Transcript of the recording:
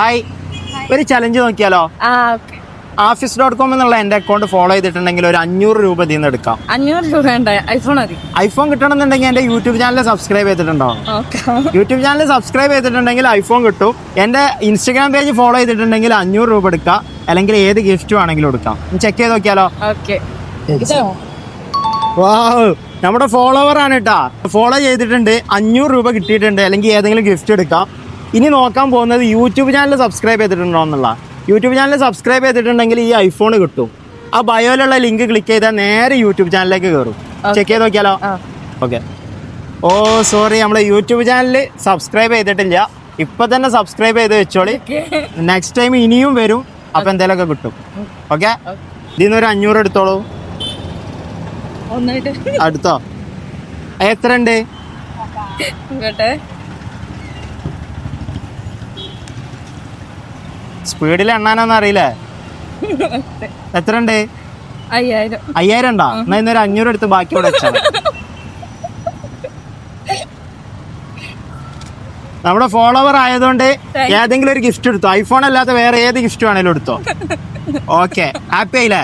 Hi ഒരു challenge നോക്കിയാലോ? Office dot com എന്നുള്ള എന്റെ അക്കൗണ്ട് ഫോളോ ചെയ്തിട്ടുണ്ടെങ്കിൽ ഒരു അഞ്ഞൂറ് രൂപ ഇതിൽ നിന്ന് എടുക്കാം. അഞ്ഞൂറ് രൂപ ഐഫോൺ മതി. ഐഫോൺ കിട്ടണമെന്നുണ്ടെങ്കിൽ എന്റെ യൂട്യൂബ് ചാനൽ സബ്സ്ക്രൈബ് ചെയ്തിട്ടുണ്ടോ? യൂട്യൂബ് ചാനൽ സബ്സ്ക്രൈബ് ചെയ്തിട്ടുണ്ടെങ്കിൽ ഐഫോൺ കിട്ടും. എന്റെ ഇൻസ്റ്റാഗ്രാം പേജ് ഫോളോ ചെയ്തിട്ടുണ്ടെങ്കിൽ അഞ്ഞൂറ് രൂപ എടുക്കാം. അല്ലെങ്കിൽ ഏത് ഗിഫ്റ്റ് വേണമെങ്കിലും എടുക്കാം. ചെക്ക് ചെയ്ത് നോക്കിയാലോ? നമ്മുടെ ഫോളോവർ ആണ് കേട്ടാ ഫോളോ ചെയ്തിട്ടുണ്ട്. അഞ്ഞൂറ് രൂപ കിട്ടിയിട്ടുണ്ട്. അല്ലെങ്കിൽ ഏതെങ്കിലും ഗിഫ്റ്റ് എടുക്കാം. ഇനി നോക്കാൻ പോകുന്നത് യൂട്യൂബ് ചാനൽ സബ്സ്ക്രൈബ് ചെയ്തിട്ടുണ്ടോ എന്നുള്ള. യൂട്യൂബ് ചാനൽ സബ്സ്ക്രൈബ് ചെയ്തിട്ടുണ്ടെങ്കിൽ ഈ ഐഫോൺ കിട്ടും. ആ ബയോയിലുള്ള ലിങ്ക് ക്ലിക്ക് ചെയ്താൽ നേരെ യൂട്യൂബ് ചാനലിലേക്ക് കയറും. ചെക്ക് ചെയ്ത് നോക്കിയാലോ? ഓക്കെ ഓ സോറി നമ്മളെ യൂട്യൂബ് ചാനൽ സബ്സ്ക്രൈബ് ചെയ്തിട്ടില്ല. ഇപ്പൊ തന്നെ സബ്സ്ക്രൈബ് ചെയ്ത് വെച്ചോളി. നെക്സ്റ്റ് ടൈം ഇനിയും വരും. അപ്പൊ എന്തെങ്കിലുമൊക്കെ കിട്ടും. ഓക്കെ ഇതിൽ നിന്ന് ഒരു അഞ്ഞൂറ് എടുത്തോളൂ. അടുത്തോ? എത്ര ഉണ്ട് സ്പീഡിൽ എണ്ണാനൊന്നും അറിയില്ലേ? എത്ര ഉണ്ട് അയ്യായിരം. അയ്യായിരം ഉണ്ടോ എന്നാ ഇന്നൊരു അഞ്ഞൂറ് എടുത്ത് ബാക്കി കൂടെ വെച്ചാൽ നമ്മുടെ ഫോളോവർ ആയതുകൊണ്ട് ഏതെങ്കിലും ഒരു ഗിഫ്റ്റ് എടുത്തോ? ഐഫോൺ അല്ലാത്ത വേറെ ഏത് ഗിഫ്റ്റ് വേണേലും എടുത്തോ? ഓക്കെ ഹാപ്പി ആയില്ലേ?